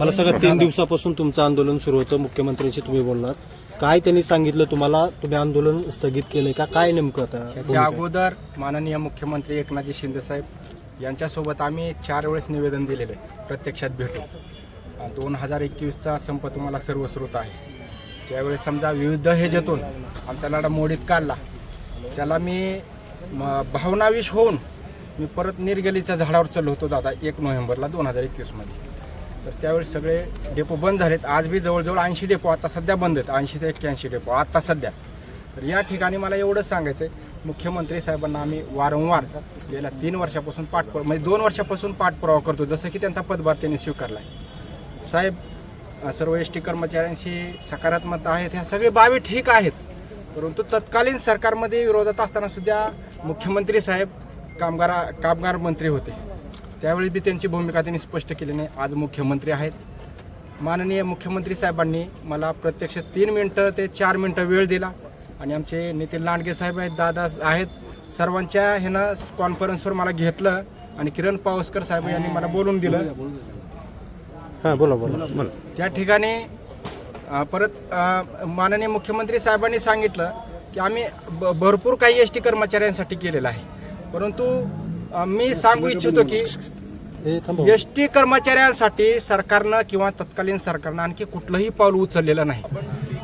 मला सगळं तीन दिवसापासून तुमचं आंदोलन सुरू होतं मुख्यमंत्र्यांशी तुम्ही बोलणार. काय त्यांनी सांगितलं तुम्हाला? तुम्ही आंदोलन स्थगित केलंय का? काय नेमकं आता याच्या भूमिका? अगोदर माननीय मुख्यमंत्री एकनाथजी शिंदे साहेब यांच्यासोबत आम्ही चार वेळेस निवेदन दिलेलं आहे प्रत्यक्षात भेटू दोन हजार एकवीसचा संप तुम्हाला सर्वश्रुत आहे. ज्यावेळेस समजा विविध हेजेतून आमचा लढा मोडीत काढला त्याला मी भावनाविश होऊन मी परत निर्गलीच्या झाडावर चाललो होतो दादा एक नोव्हेंबरला दोन हजार एकवीसमध्ये. तर त्यावेळेस सगळे डेपो बंद झालेत. आज बी जवळजवळ ऐंशी डेपो आता सध्या बंद आहेत. ऐंशी ते एक्क्याऐंशी डेपो आता सध्या. तर या ठिकाणी मला एवढं सांगायचं आहे मुख्यमंत्री साहेबांना आम्ही वारंवार गेल्या तीन वर्षापासून पाठपुरा म्हणजे दोन वर्षापासून पाठपुरावा करतो जसं की त्यांचा पदभार त्यांनी स्वीकारला आहे साहेब सर्व एस टी कर्मचाऱ्यांशी सकारात्मकता आहेत ह्या सगळे बाबी ठीक आहेत. परंतु तत्कालीन सरकारमध्ये विरोधात असताना सुद्धा मुख्यमंत्री साहेब कामगारा कामगार मंत्री होते. त्यावेळी बी त्यांची भूमिका त्यांनी स्पष्ट केली नाही. आज मुख्यमंत्री आहेत. माननीय मुख्यमंत्री साहेबांनी मला प्रत्यक्ष तीन मिनटं ते चार मिनटं वेळ दिला. आणि आमचे नितीन लांडगे साहेब आहेत दादा आहेत. सर्वांच्या ह्यानं कॉन्फरन्सवर मला घेतलं आणि किरण पावसकर साहेब यांनी मला बोलून दिलं. हा बोला बोला. बोला. त्या ठिकाणी परत माननीय मुख्यमंत्री साहेबांनी सांगितलं की आम्ही ब- भरपूर काही एस टी कर्मचाऱ्यांसाठी केलेलं आहे. परंतु मी सांगू इच्छितो की. एस टी कर्मचाऱ्यांसाठी सरकारनं किंवा तत्कालीन सरकारनं आणखी कुठलंही पाऊल उचललेलं नाही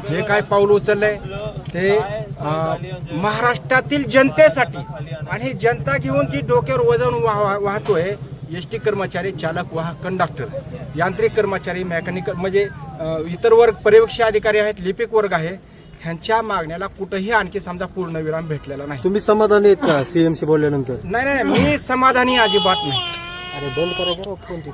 जे काय पाऊल उचललंय ते महाराष्ट्रातील जनतेसाठी आणि जनता घेऊन जी डोक्यावर वजन वाहतोय एस टी कर्मचारी चालक वाहक कंडक्टर यांत्रिक कर्मचारी मेकॅनिकल म्हणजे इतर वर्ग पर्यवेक्षी अधिकारी आहेत लिपिक वर्ग आहे ह्यांच्या मागण्याला कुठंही आणखी समजा पूर्णविराम भेटलेला नाही. तुम्ही समाधानी आहेत का सीएमशी बोलल्यानंतर? नाही नाही मी समाधानी अजिबात नाही. अरे बंद करा बरं फोन ते.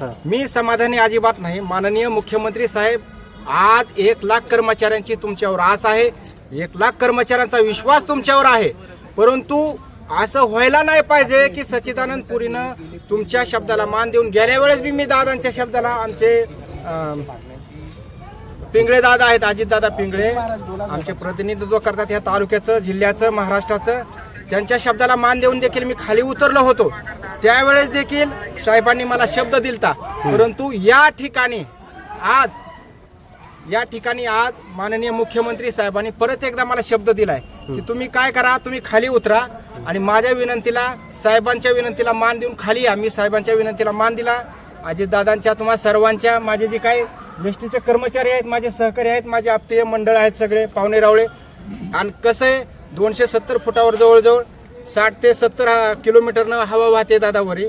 हा. मी समाधानी अजिबात नाही. माननीय मुख्यमंत्री साहेब आज एक लाख कर्मचाऱ्यांची तुमच्यावर आस आहे. एक लाख कर्मचाऱ्यांचा विश्वास तुमच्यावर आहे. परंतु असं व्हायला नाही पाहिजे की सच्चिदानंद पुरीनं तुमच्या शब्दाला मान देऊन गेल्या वेळेस बी मी दादांच्या शब्दाला आमचे अं, पिंगळे दादा आहेत अजितदादा पिंगळे. आमचे प्रतिनिधित्व करतात या तालुक्याचं जिल्ह्याचं महाराष्ट्राचं. त्यांच्या शब्दाला मान देऊन देखील मी खाली उतरलो होतो. त्यावेळेस देखील साहेबांनी मला शब्द दिलता. परंतु या ठिकाणी आज या ठिकाणी आज माननीय मुख्यमंत्री साहेबांनी परत एकदा मला शब्द दिलाय की तुम्ही काय करा तुम्ही खाली उतरा आणि माझ्या विनंतीला साहेबांच्या विनंतीला मान देऊन खाली या. मी साहेबांच्या विनंतीला मान दिला. अजितदादांच्या तुम्हा सर्वांच्या माझे जे काही एसटीचे कर्मचारी आहेत माझे सहकारी आहेत माझे आप्तेय मंडळ आहेत सगळे पाहुणे रावळे. आणि कसं आहे दोनशे सत्तर फुटावर जवळजवळ साठ ते सत्तर किलोमीटरनं हवा वाहते दादावरी.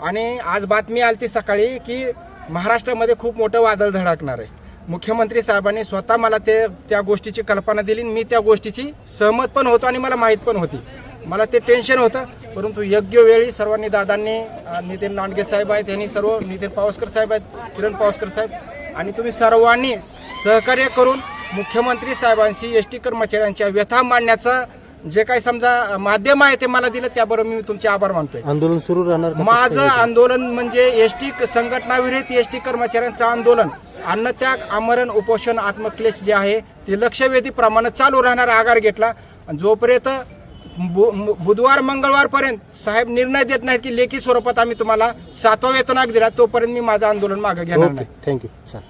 आणि आज बातमी आली ती सकाळी की महाराष्ट्रामध्ये खूप मोठं वादळ धडकणार आहे. मुख्यमंत्री साहेबांनी स्वतः मला ते त्या गोष्टीची कल्पना दिली आणि मी त्या गोष्टीची सहमत पण होतो आणि मला माहीत पण होती. मला ते टेन्शन होतं परंतु योग्य वेळी सर्वांनी दादांनी नितीन लांडगे साहेब आहेत यांनी सर्व नितीन पावसकर साहेब आहेत किरण पावसकर साहेब आणि तुम्ही सर्वांनी सहकार्य करून मुख्यमंत्री साहेबांशी एस टी कर्मचाऱ्यांच्या व्यथा मांडण्याचं जे काही समजा माध्यम आहे ते मला दिलं त्याबरोबर मी तुमचे आभार मानतोय. आंदोलन सुरू राहणार? माझं आंदोलन म्हणजे एस टी संघटनाविरहित एस टी कर्मचाऱ्यांचं आंदोलन. अन्नत्याग आमरण उपोषण आत्मक्लेश जे आहे ते लक्षवेधी प्रमाणे चालू राहणार आगार घेतला जोपर्यंत बुधवार मंगळवारपर्यंत साहेब निर्णय देत नाहीत की लेखी स्वरूपात आम्ही तुम्हाला सातवा वेतनाक दिला तोपर्यंत मी माझं आंदोलन मागे घेणार नाही. थँक्यू चालेल